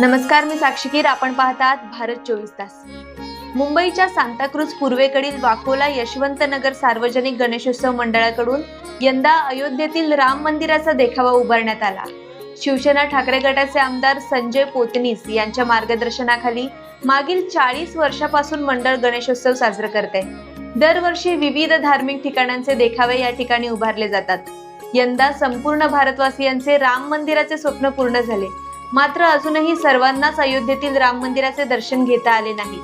नमस्कार मी साक्षीकीर आपण पाहतात भारत चोवीस तास. मुंबईच्या सांताक्रूज पूर्वेकडील वाकोला यशवंतनगर सार्वजनिक गणेशोत्सव मंडळाकडून यंदा अयोध्येतील राम मंदिराचा देखावा उभारण्यात आला. शिवसेना ठाकरे गटाचे आमदार संजय पोतनीस यांच्या मार्गदर्शनाखाली मागील चाळीस वर्षापासून मंडळ गणेशोत्सव साजरा करते. दरवर्षी विविध धार्मिक ठिकाणांचे देखावे या ठिकाणी उभारले जातात. यंदा संपूर्ण भारतवासियांचे राम मंदिराचे स्वप्न पूर्ण झाले. मात्र अजूनही सर्वांनाच अयोध्येतील राम मंदिराचे दर्शन घेता आले नाही.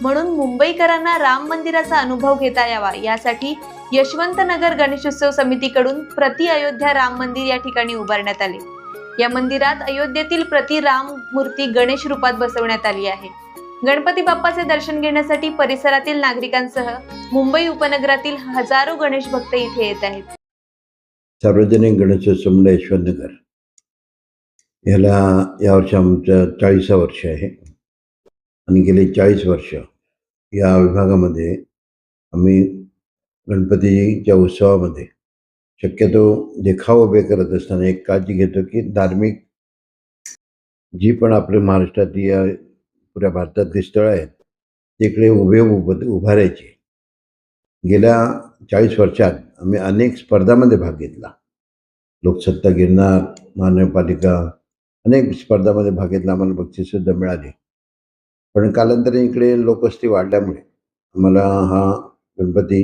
म्हणून मुंबईकरांना राम मंदिराचा अनुभव घेता यावा. यासाठी यशवंतनगर गणेशोत्सव समितीकडून प्रति अयोध्या राम मंदिर या ठिकाणी उभारण्यात आले. या मंदिरात अयोध्येतील प्रति राम मूर्ती गणेश रूपात बसवण्यात आली आहे. गणपती बाप्पाचे दर्शन घेण्यासाठी परिसरातील नागरिकांसह मुंबई उपनगरातील हजारो गणेश भक्त इथे येत आहेत. सार्वजनिक गणेशोत्सव यशवंतनगर. याला यावर्षी आमचं चाळीसा वर्ष आहे. आणि गेले चाळीस वर्ष या विभागामध्ये आम्ही गणपतीच्या उत्सवामध्ये शक्यतो देखाव उभे करत असताना एक काळजी घेतो की धार्मिक जी पण आपल्या महाराष्ट्रातील या पुऱ्या भारतातली स्थळं आहेत तिकडे उभे उभ उभारायची. गेल्या चाळीस वर्षात आम्ही अनेक स्पर्धामध्ये भाग घेतला. लोकसत्ता गिरणार महानगरपालिका अनेक स्पर्धामध्ये भाग घेतला आम्हाला बक्षीससुद्धा मिळाले. पण कालांतराने इकडे लोकवस्ती वाढल्यामुळे आम्हाला हा गणपती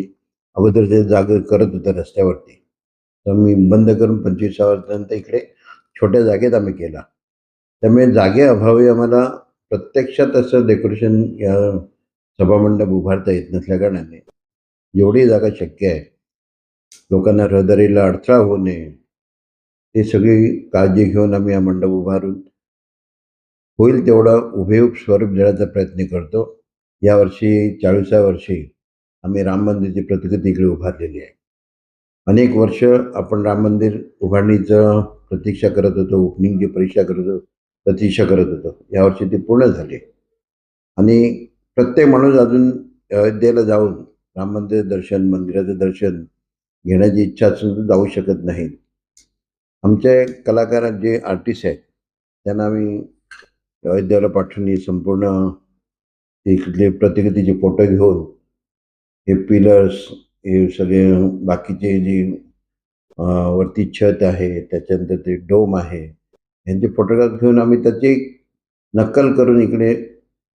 अगोदर जे जाग करत होता रस्त्यावरती. तर मी बंद करून पंचवीस इकडे छोट्या जागेत आम्ही केला. त्यामुळे जागेअभावी आम्हाला प्रत्यक्षात असं डेकोरेशन या सभामंडप उभारता येत नसल्याकारणाने जेवढी जागा शक्य आहे. लोकांना रहदारीला अडथळा होऊ नये हे सगळी काळजी घेऊन आम्ही हा मंडप उभारून होईल तेवढा उभेऊब स्वरूप देण्याचा प्रयत्न करतो. यावर्षी चाळीसा वर्षी आम्ही राम मंदिरची प्रतिकृती इकडे उभारलेली आहे. अनेक वर्ष आपण राम मंदिर उभारणीचं प्रतीक्षा करत होतो ओपनिंगची परीक्षा करत होतो प्रतीक्षा करत होतो. यावर्षी ती पूर्ण झाली. आणि प्रत्येक माणूस अजून अयोध्येला जाऊन राम मंदिर दर्शन मंदिराचं दर्शन घेण्याची इच्छा असून जाऊ शकत नाही. आमचे कलाकार जे आर्टिस्ट आहेत त्यांना आम्ही अयोध्याला पाठवून संपूर्ण इथले प्रतिकृतीचे फोटो घेऊन हे पिलर्स हे सगळे बाकीचे जे वरती छत आहे त्याच्यानंतर ते डोम आहे यांचे फोटोग्राफ घेऊन आम्ही त्याची नक्कल करून इकडे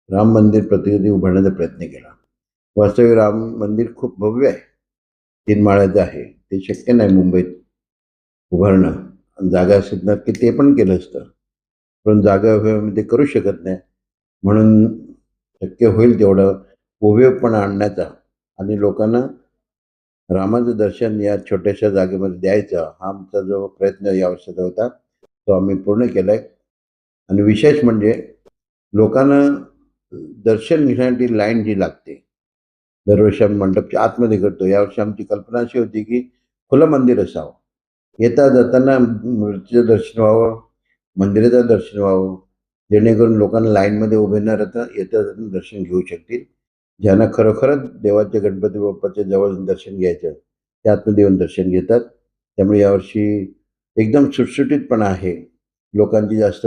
राम मंदिर प्रतिकृती उभारण्याचा प्रयत्न केला. वास्तविक राम मंदिर खूप भव्य आहे तीन माळ्याचं आहे ते शक्य नाही मुंबईत उभारणं. जागा असत ना की ते पण केलं असतं. पण जागा अभावी ते करू शकत नाही. म्हणून शक्य होईल तेवढं उपयोगपणा आणण्याचा आणि लोकांना रामाचं दर्शन या छोट्याशा जागेमध्ये द्यायचं हा आमचा जो प्रयत्न या वर्षाचा होता तो आम्ही पूर्ण केला आहे आणि विशेष म्हणजे लोकांना दर्शन घेण्यासाठी लाईन जी लागते दरवर्षी आम्ही मंडपच्या आतमध्ये करतो. यावर्षी आमची कल्पना अशी होती की खुलं मंदिर असावं. येता जाताना मूर्तीचं दर्शन व्हावं मंदिराचं दर्शन व्हावं. जेणेकरून लोकांना लाईनमध्ये उभे न राहता येता जाताना दर्शन घेऊ शकतील. ज्यांना खरोखरच देवाच्या गणपती बाप्पाच्या जवळ दर्शन घ्यायचं ते आतमध्ये दर्शन घेतात. त्यामुळे यावर्षी एकदम सुटसुटीतपणा आहे. लोकांची जास्त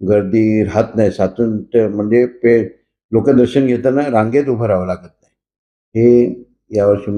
गर्दी राहत नाही. साचून म्हणजे पे लोक दर्शन घेताना रांगेत उभं राहावं लागत नाही. हे यावर्षी